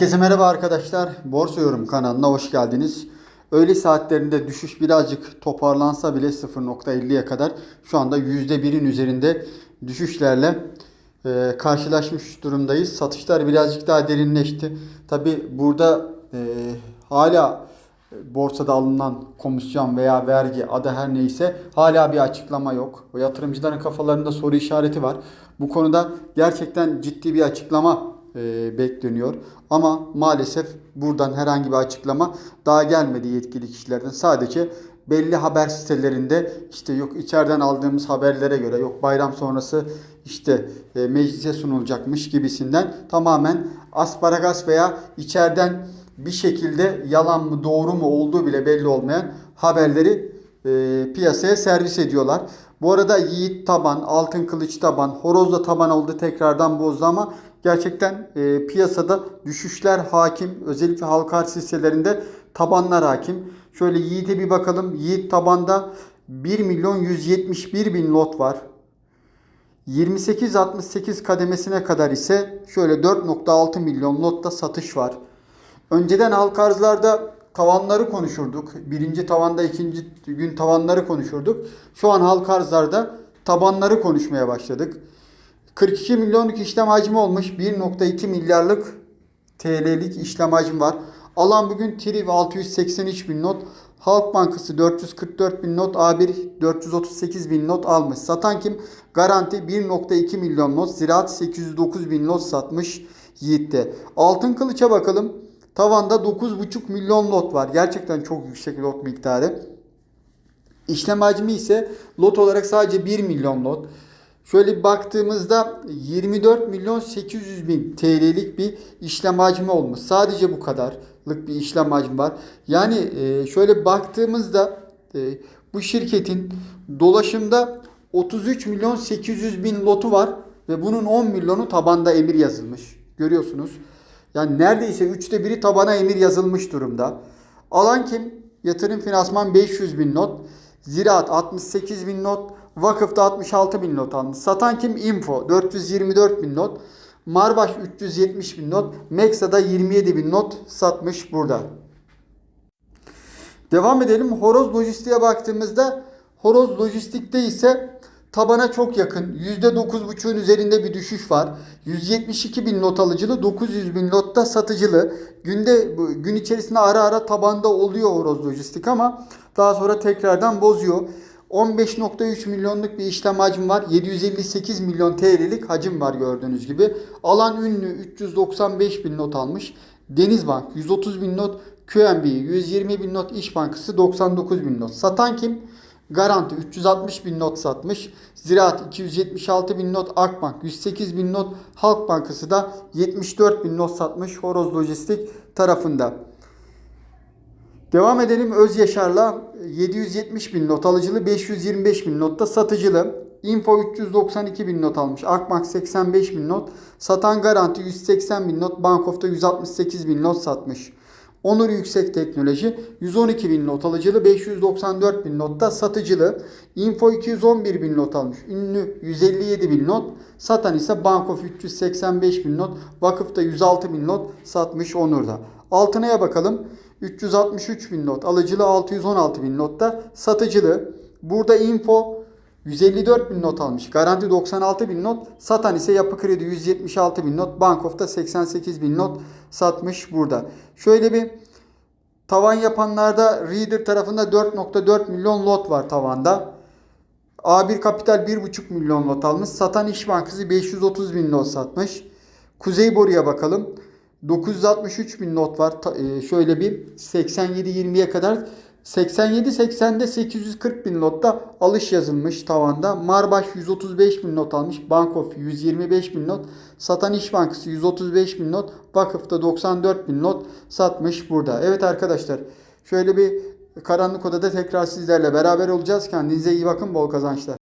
Herkese merhaba arkadaşlar. Borsa Yorum kanalına hoş geldiniz. Öğle saatlerinde düşüş birazcık toparlansa bile 0.50'ye kadar şu anda %1'in üzerinde düşüşlerle e, karşılaşmış durumdayız. Satışlar birazcık daha derinleşti. Tabi burada e, hala borsada alınan komisyon veya vergi adı her neyse hala bir açıklama yok. O yatırımcıların kafalarında soru işareti var. Bu konuda gerçekten ciddi bir açıklama e, bekleniyor. Ama maalesef buradan herhangi bir açıklama daha gelmedi yetkili kişilerden. Sadece belli haber sitelerinde işte yok içeriden aldığımız haberlere göre yok bayram sonrası işte e, meclise sunulacakmış gibisinden tamamen asparagas veya içeriden bir şekilde yalan mı doğru mu olduğu bile belli olmayan haberleri e, piyasaya servis ediyorlar. Bu arada Yiğit taban, Altın Kılıç taban, Horoz da taban oldu tekrardan bozdu ama gerçekten e, piyasada düşüşler hakim. Özellikle halka arz hisselerinde tabanlar hakim. Şöyle Yiğit'e bir bakalım. Yiğit tabanda 1 milyon 171 bin lot var. 28-68 kademesine kadar ise şöyle 4.6 milyon lotta satış var. Önceden halka arzlarda tavanları konuşurduk. Birinci tavanda ikinci gün tavanları konuşurduk. Şu an halka arzlarda tabanları konuşmaya başladık. 42 milyonluk işlem hacmi olmuş. 1.2 milyarlık TL'lik işlem hacmi var. Alan bugün Triv 683 bin not. Halk Bankası 444 bin not. A1 438 bin not almış. Satan kim? Garanti 1.2 milyon not. Ziraat 809 bin not satmış Yiğit'te. Altın Kılıç'a bakalım. Tavanda 9.5 milyon lot var. Gerçekten çok yüksek lot miktarı. İşlem hacmi ise lot olarak sadece 1 milyon lot. Şöyle bir baktığımızda 24 milyon 800 bin TL'lik bir işlem hacmi olmuş. Sadece bu kadarlık bir işlem hacmi var. Yani e, şöyle baktığımızda e, bu şirketin dolaşımda 33 milyon 800 bin lotu var ve bunun 10 milyonu tabanda emir yazılmış. Görüyorsunuz. Yani neredeyse üçte biri tabana emir yazılmış durumda. Alan kim? Yatırım finansman 500 bin not. Ziraat 68 bin not. Vakıfta 66 bin not almış. Satan kim? Info 424 bin not. Marbaş 370 bin not. Mexa'da 27 bin not satmış burada. Devam edelim. Horoz Lojistik'e baktığımızda Horoz Lojistik'te ise tabana çok yakın. %9.5'un üzerinde bir düşüş var. 172 bin not alıcılı, 900 bin notta satıcılı. Günde gün içerisinde ara ara tabanda oluyor Horoz Lojistik ama daha sonra tekrardan bozuyor. 15.3 milyonluk bir işlem hacmi var. 758 milyon TL'lik hacim var gördüğünüz gibi. Alan ünlü 395 bin not almış. Denizbank 130 bin not. QNB 120 bin not. İş Bankası 99 bin not. Satan kim? Garanti 360 bin not satmış. Ziraat 276 bin not. Akbank 108 bin not. Halk Bankası da 74 bin not satmış. Horoz Lojistik tarafında. Devam edelim Öz Yaşar'la 770 bin not alıcılı 525 bin notta satıcılı. Info 392 bin not almış. Akbank 85 bin not. Satan Garanti 180 bin not. Bankof'ta 168 bin not satmış. Onur Yüksek Teknoloji 112 bin not alıcılı 594 bin notta satıcılı. Info 211 bin not almış. Ünlü 157 bin not. Satan ise Bankof 385 bin not. Vakıfta 106 bin not satmış Onur'da. Altınaya bakalım. 363 bin not alıcılı 616 bin notta satıcılı. Burada info 154 bin not almış. Garanti 96 bin not. Satan ise yapı kredi 176 bin not. Bankof'ta 88 bin not satmış burada. Şöyle bir tavan yapanlarda Reader tarafında 4.4 milyon lot var tavanda. A1 Kapital 1.5 milyon lot almış. Satan İş Bankası 530 bin not satmış. Kuzey Boru'ya bakalım. 963 bin not var. E, şöyle bir 87-20'ye kadar 87-80'de 840 bin notta alış yazılmış tavanda. Marbaş 135 bin not almış. Bankof 125 bin not. Satan İş Bankası 135 bin not. Vakıfta 94 bin not satmış burada. Evet arkadaşlar şöyle bir karanlık odada tekrar sizlerle beraber olacağız. Kendinize iyi bakın. Bol kazançlar.